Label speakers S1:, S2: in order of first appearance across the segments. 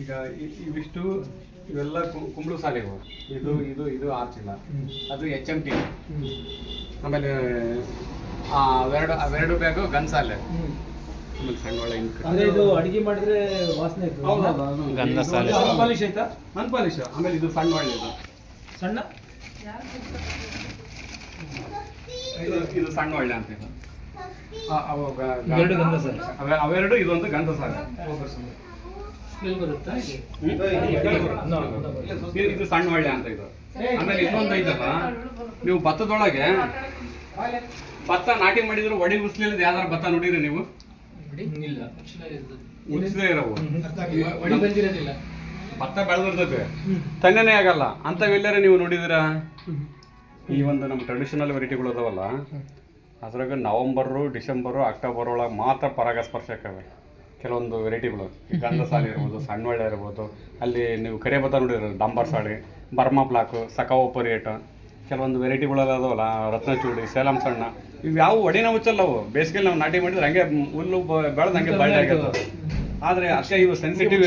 S1: ಈಗ ಇವಿಷ್ಟು ಇವೆಲ್ಲ ಕುಂಬಳು ಸಾಲಿವು. ಇದು ಇದು ಇದು ಆರ್ಚಿಲ್ಲ ಅದು ಎಚ್ ಎಂ ಟಿ. ಆಮೇಲೆ ಆ, ಅವೆರಡು ಅವೆರಡು ಬ್ಯಾಗು ಗನ್ಸಾಲೆ ಆಮೇಲೆ ಸಣ್ಣ ಒಳ್ಳೆ
S2: ಅಂದ್ರೆ ಇದು ಅಡಿಗೆ ಮಾಡಿದ್ರೆ ವಾಸನೆ
S3: ಗಂಧ ಸಾಲೆ.
S2: ಆಯ್ತಾ?
S1: ಅನ್ಪಾಲಿಶ ಆಮೇಲೆ ಇದು ಸಣ್ಣ ಒಳ್ಳೆ
S2: ಸಣ್ಣ?
S1: ಇದು ಇದು ಸಣ್ಣ ಒಳ್ಳೆ ಅಂತ
S2: ಗಂಧ ಸಾಲೆ.
S1: ಅವೆರಡು ಇದೊಂದು ಗಂಧ ಸಾಲೆ.
S2: ಇದು?
S1: ಸಣ್ಣ ಒಳ್ಳೆ ಅಂತ ಇದು. ಆಮೇಲೆ ಇನ್ನೊಂದು ಐತಲ್ಲ ನೀವು ಭತ್ತದೊಳಗೆ ಭತ್ತ ನಾಟಿ ಮಾಡಿದ್ರು ಒಡಿ ಉಸ್ಲಿಲ್ಲ ಯಾವ್ದಾರ ಭತ್ತ ನೋಡಿರಿ ನೀವು? ಇರವು. ಭತ್ತ ಬೆಳೆದಿರ್ತೈತೆ ತಣ್ಣನೆ ಆಗಲ್ಲ. ಅಂತವೆಲ್ಲರ ನೀವು ನೋಡಿದಿರಾ ಈ ಒಂದು ನಮ್ಮ ಟ್ರೆಡಿಷನಲ್ ವೆರೈಟಿಗಳು ಅದಾವಲ್ಲ. ಅದ್ರಾಗ ನವಂಬರು ಡಿಸೆಂಬರು ಅಕ್ಟೋಬರ್ ಒಳಗೆ ಮಾತ್ರ ಪರಾಗಸ್ಪರ್ಶ ಆಕವೆ ಕೆಲವೊಂದು ವೆರೈಟಿಗಳು ಗಂಧ ಸಾಲಿ ಇರ್ಬೋದು ಸಣ್ಣ ಒಳ್ಳೆ ಇರ್ಬೋದು ಅಲ್ಲಿ ನೀವು ಕರೆ ಭತ್ತ ನೋಡಿರಿ ಡಾಂಬರ್ ಸಾಳಿ ಬರ್ಮಾ ಬ್ಲಾಕು ಸಕಾವು ಪರೇಟ್ ಕೆಲವೊಂದು ವೆರೈಟಿಗಳೆಲ್ಲ ಅದಾವಲ್ಲ ರತ್ನಚೂಡಿ ಸೇಲಂ ಸಣ್ಣ ಇವು ಯಾವ ಒಡಿನ ಹುಚ್ಚಲ್ಲ ಅವು. ಬೇಸಿಗೆಲಿ ನಾವು ನಾಟಿ ಮಾಡಿದ್ರೆ ಹಂಗೆ ಹುಲ್ಲು ಬೆಳೆದು ಹಂಗೆ ಬಳ್ಳಿ ಆಗಿರ್ತದೆ. ಆದ್ರೆ ಅಷ್ಟೇ ಇವು ಸೆನ್ಸಿಟಿವ್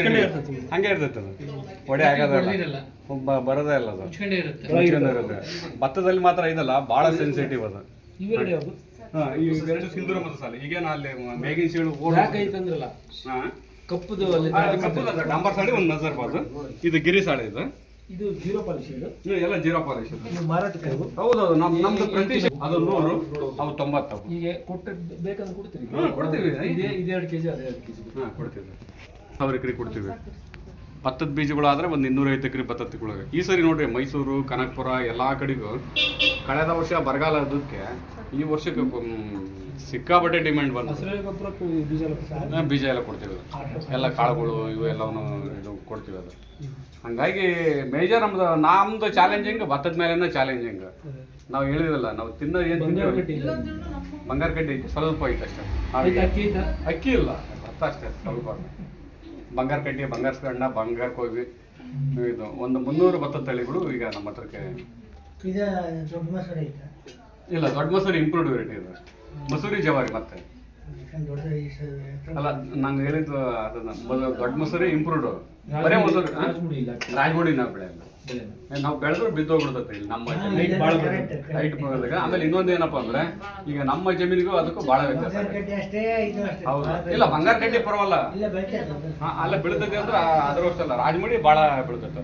S1: ಹಂಗೆ ಇರ್ತೈತೆ ಅದು ಒಡೆ ಆಗೋದಲ್ಲ. ಬರೋದೇ ಇಲ್ಲ ಅದು. ಭತ್ತದಲ್ಲಿ ಮಾತ್ರ ಇದಲ್ಲ ಭಾಳ ಸೆನ್ಸಿಟಿವ್ ಅದು.
S2: ಇವೆರಡು
S1: ಹಾ, ಈ ಎರಡು ಸಿಂಧೂರ ಮತ್ತು ಸಾಲ ಅಲ್ಲಿ ಮೇಗಿನ ಸೀಳು.
S2: ಕಪ್ಪುದು ಅಲ್ಲಿ
S1: ಕಪ್ಪು ಡಾಂಬರ್ ಸಾಳಿ ಒಂದು ನಜರ್ ಬಾದು ಇದು ಗಿರಿ ಸಾಳಿ ಇದು.
S2: ಇದು ಜೀರೋ ಪಾಲಿಶ್ ಇದು?
S1: ಎಲ್ಲ ಜೀರೋ ಪಾಲಿಶ್ ಇದು.
S2: ಮಾರಾಟಕ್ಕೆ
S1: ಹೌದೌದು ನಮ್ ನಮ್ದು ಪ್ರತಿ ಅದು ನೂರು ಅವು ತೊಂಬತ್ತು.
S2: ಹೀಗೆ ಕೊಟ್ಟು ಬೇಕಂದ್ರೆ ಕೊಡ್ತೀರಿ
S1: ಹ್ಮ್, ಕೊಡ್ತೀವಿ.
S2: ಇದೇ ಇದೆರಡು ಕೆಜಿ ಅದೆರಡು ಕೆಜಿ.
S1: ಹಾಂ ಕೊಡ್ತೀವಿ. ಸಾವಿರ ಎಕರೆ ಕೊಡ್ತೀವಿ. ಭತ್ತದ ಬೀಜಗಳಾದ್ರೆ ಒಂದು ಇನ್ನೂರೈವತ್ತು ಎಕರೆ ಭತ್ತದ ತಗೊಳ್ಳೋದು ಈ ಸರಿ ನೋಡ್ರಿ ಮೈಸೂರು ಕನಕಪುರ ಎಲ್ಲ ಕಡೆಗೂ ಕಳೆದ ವರ್ಷ ಬರಗಾಲದಕ್ಕೆ ಈ ವರ್ಷಕ್ಕೆ ಸಿಕ್ಕಾಪಟ್ಟೆ ಡಿಮ್ಯಾಂಡ್
S2: ಹಸಿರು ಬೀಜ ಎಲ್ಲ
S1: ಕೊಡ್ತೀವಿ ಅದು. ಎಲ್ಲ ಕಾಳುಗಳು ಇವು ಎಲ್ಲವನ್ನು ಇದು ಕೊಡ್ತೀವಿ ಅದು. ಹಂಗಾಗಿ ಮೇಜರ್ ನಮ್ದು ನಮ್ದು ಚಾಲೆಂಜಿಂಗ್ ಭತ್ತದ ಮೇಲೆನೇ ಚಾಲೆಂಜಿಂಗ್ ನಾವು ಹೇಳಿದಲ್ಲ ನಾವು ತಿನ್ನೋ ಏನು
S2: ಬಂಗಾರ.
S1: ಕಡ್ಡಿ ಐತಿ ಸ್ವಲ್ಪ ಐತೆ ಅಷ್ಟೇ?
S2: ಅಕ್ಕಿ
S1: ಇಲ್ಲ ಭತ್ತ ಅಷ್ಟೇ ಸ್ವಲ್ಪ. ಬಂಗಾರ ಕಡ್ಡಿ ಬಂಗಾರ ಸಣ್ಣ ಬಂಗಾರ ಕೋವಿ ಇದು ಒಂದು ಮುನ್ನೂರು ಭತ್ತದ ತಳಿಗಳು ಈಗ ನಮ್ಮ ಹತ್ರಕ್ಕೆ ಇಲ್ಲ ದೊಡ್ಡ ಮಸೂರಿ ಇಂಪ್ರೂವ್ಡ್ ವೆರೈಟಿ ಇದು ಮಸೂರಿ ಜವಾರಿ ಮತ್ತೆ. ಅಲ್ಲ ನಂಗೆ ಹೇಳಿದ್ದು ಅದನ್ನ. ಮೊದಲು ದೊಡ್ಡ ಮೊಸರು ಇಂಪ್ರೂವ್ಡ್ ಬರೇ ಮೊಸರು ನಾವು
S2: ಬೆಳೆ.
S1: ನಾವು ಬೆಳೆದ್ರು ಬಿದ್ದೋಗ್ಬಿಡ್ತೈತೆ ಇಲ್ಲಿ ನಮ್ಮ
S4: ಲೈಟ್
S2: ಭಾಳ.
S1: ಹೈಟ್ ಬರೋದಾಗ ಆಮೇಲೆ ಇನ್ನೊಂದು ಏನಪ್ಪಾ ಅಂದ್ರೆ ಈಗ ನಮ್ಮ ಜಮೀನಿಗೂ ಅದಕ್ಕೂ ಬಹಳ ವ್ಯತ್ಯಾಸ ಹೌದು. ಇಲ್ಲ ಬಂಗಾರ ಕಡ್ಡಿ ಪರವಲ್ಲ. ಹಾ, ಅಲ್ಲ ಬೀಳ್ತೈತೆ ಅಂದ್ರೆ ಅದ್ರ ಅಷ್ಟಲ್ಲ ರಾಜಮುಡಿ ಭಾಳ ಬೀಳ್ತೈತೆ.